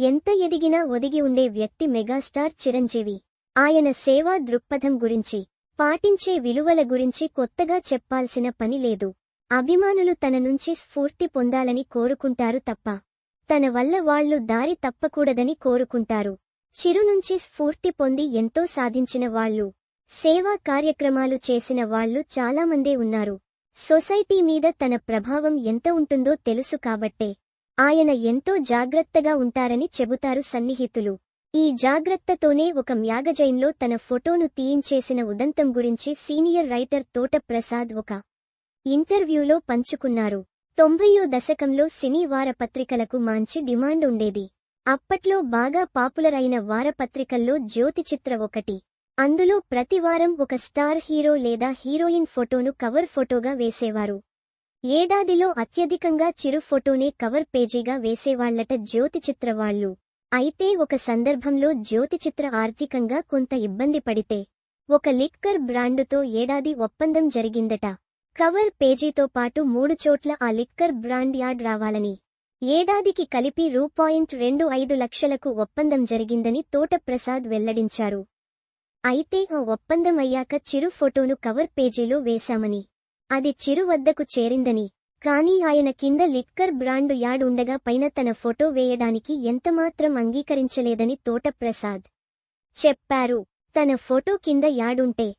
ఎంత ఎదిగినా ఒదిగి ఉండే వ్యక్తి మెగాస్టార్ చిరంజీవి. ఆయన సేవా దృక్పథం గురించి పాటించే విలువల గురించి కొత్తగా చెప్పాల్సిన పని లేదు. అభిమానులు తన నుంచి స్ఫూర్తి పొందాలని కోరుకుంటారు తప్ప తన వల్ల వాళ్ళు దారి తప్పకూడదని కోరుకుంటారు. చిరు నుంచి స్ఫూర్తి పొంది ఎంతో సాధించిన వాళ్ళు సేవా కార్యక్రమాలు చేసిన వాళ్ళు చాలామందే ఉన్నారు. సొసైటీ మీద తన ప్రభావం ఎంత ఉంటుందో తెలుసు కాబట్టే ఆయన ఎంతో జాగ్రత్తగా ఉంటారని చెబుతారు సన్నిహితులు. ఈ జాగ్రత్తతోనే ఒక మ్యాగజైన్లో తన ఫోటోను తీయించేసిన ఉదంతం గురించి సీనియర్ రైటర్ తోట ప్రసాద్ ఒక ఇంటర్వ్యూలో పంచుకున్నారు. తొంభయో దశకంలో సినీ వారపత్రికలకు మంచి డిమాండ్ ఉండేది. అప్పట్లో బాగా పాపులర్ అయిన వారపత్రికల్లో జ్యోతిచిత్ర ఒకటి. అందులో ప్రతివారం ఒక స్టార్ హీరో లేదా హీరోయిన్ ఫోటోను కవర్ ఫోటోగా వేసేవారు. ఏడాదిలో అత్యధికంగా చిరు ఫోటోనే కవర్ పేజీగా వేసేవాళ్ళట జ్యోతిచిత్ర వాళ్ళు. అయితే ఒక సందర్భంలో జ్యోతిచిత్ర ఆర్థికంగా కొంత ఇబ్బంది పడితే ఒక లిక్కర్ బ్రాండుతో ఏడాది ఒప్పందం జరిగిందట. కవర్ పేజీతో పాటు మూడు చోట్ల ఆ లిక్కర్ బ్రాండ్ యార్డ్ రావాలని ఏడాదికి కలిపి రూ పాయింట్ రెండు ఐదు లక్షలకు ఒప్పందం జరిగిందని తోటప్రసాద్ వెల్లడించారు. అయితే ఆ ఒప్పందం అయ్యాక చిరు ఫోటోను కవర్ పేజీలో వేశామని అది చిరు వద్దకు చేరిందని. కానీ ఆయన కింద లిక్కర్ బ్రాండు యాడ్ ఉండగా పైన తన ఫోటో వేయడానికి ఎంతమాత్రం అంగీకరించలేదని తోటప్రసాద్ చెప్పారు. తన ఫోటో కింద యాడుంటే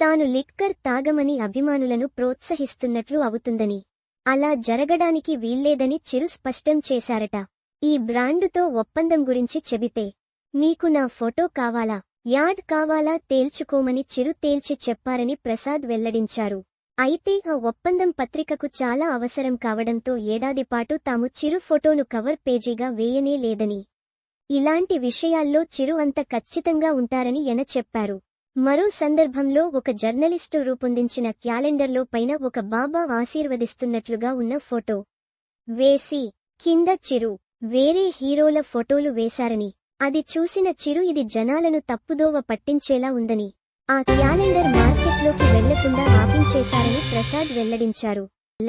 తాను లిక్కర్ తాగమని అభిమానులను ప్రోత్సహిస్తున్నట్లు అవుతుందని. అలా జరగడానికి వీల్లేదని చిరు స్పష్టం చేశారట. ఈ బ్రాండుతో ఒప్పందం గురించి చెబితే మీకు నా ఫోటో కావాలా? యాడ్ కావాలా? తేల్చుకోమని చిరు తేల్చి చెప్పారని ప్రసాద్ వెల్లడించారు. అయితే ఆ ఒప్పందం పత్రికకు చాలా అవసరం కావడంతో ఏడాది పాటు తాము చిరు ఫోటోను కవర్ పేజీగా వేయనే లేదని. ఇలాంటి విషయాల్లో చిరు అంత ఖచ్చితంగా ఉంటారని ఎన చెప్పారు. మరో సందర్భంలో ఒక జర్నలిస్టు రూపొందించిన క్యాలెండర్లో పైన ఒక బాబా ఆశీర్వదిస్తున్నట్లుగా ఉన్న ఫోటో. వేసి కింద చిరు వేరే హీరోల ఫోటోలు వేశారని. అది చూసిన చిరు ఇది జనాలను తప్పుదోవ పట్టించేలా ఉందని. ఆ క్యాలెండర్ మార్కెట్లోకి వెళ్ళకుండా ఆపించేశారని ప్రసాద్ వెల్లడించారు.